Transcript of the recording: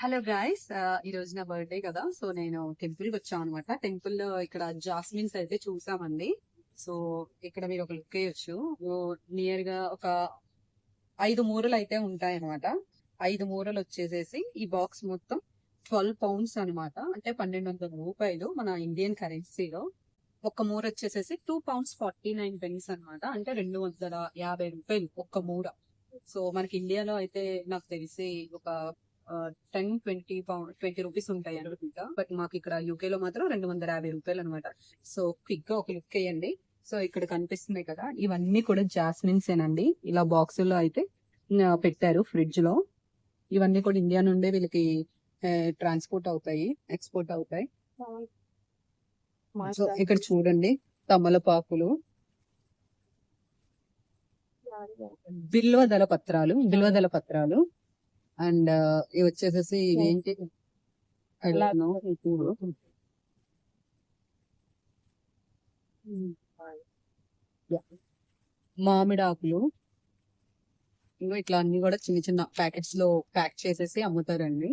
Hello guys uh, ఈ రోజు నా బర్త్డే కదా. సో నేను టెంపుల్కి వచ్చాను అనమాట టెంపుల్లో ఇక్కడ జాస్మిన్స్ అయితే చూసామండి. సో ఇక్కడ మీరు ఒక లుక్ వేయొచ్చు నియర్గా ఒక ఐదు మూరలు అయితే ఉంటాయి అనమాట ఐదు మూరలు వచ్చేసేసి ఈ బాక్స్ మొత్తం ట్వెల్వ్ పౌండ్స్ అన్నమాట. అంటే పన్నెండు వందల రూపాయలు మన ఇండియన్ కరెన్సీలో ఒక మూర వచ్చేసేసి two pounds forty nine pence అనమాట అంటే రెండు వందల యాభై రూపాయలు ఒక్క మూర. సో మనకి ఇండియాలో అయితే నాకు తెలిసి ఒక ten twenty pound twenty rupees ఉంటాయి అనుకుంటా బట్ మాకు ఇక్కడ యూకే లో మాత్రం రెండు వందల యాభై రూపాయలు అనమాట సో క్విక్గా ఒక లుక్ వేయండి. సో ఇక్కడ కనిపిస్తున్నాయి కదా ఇవన్నీ కూడా జాస్మిన్స్ ఏనండి ఇలా బాక్సుల్లో అయితే ఆ, పెట్టారు ఫ్రిడ్జ్లో. ఇవన్నీ కూడా ఇండియా నుండే వీళ్ళకి ట్రాన్స్పోర్ట్ అవుతాయి ఎక్స్పోర్ట్ అవుతాయి. సో ఇక్కడ చూడండి తమలపాకులు. బిల్వదల పత్రాలు బిల్వదల పత్రాలు. అండ్ ఇవి వచ్చేసేసి ఏంటి. మామిడి ఆకులు ఇంకా ఇట్లా అన్ని కూడా చిన్న చిన్న ప్యాకెట్స్లో ప్యాక్ చేసేసి అమ్ముతారండి.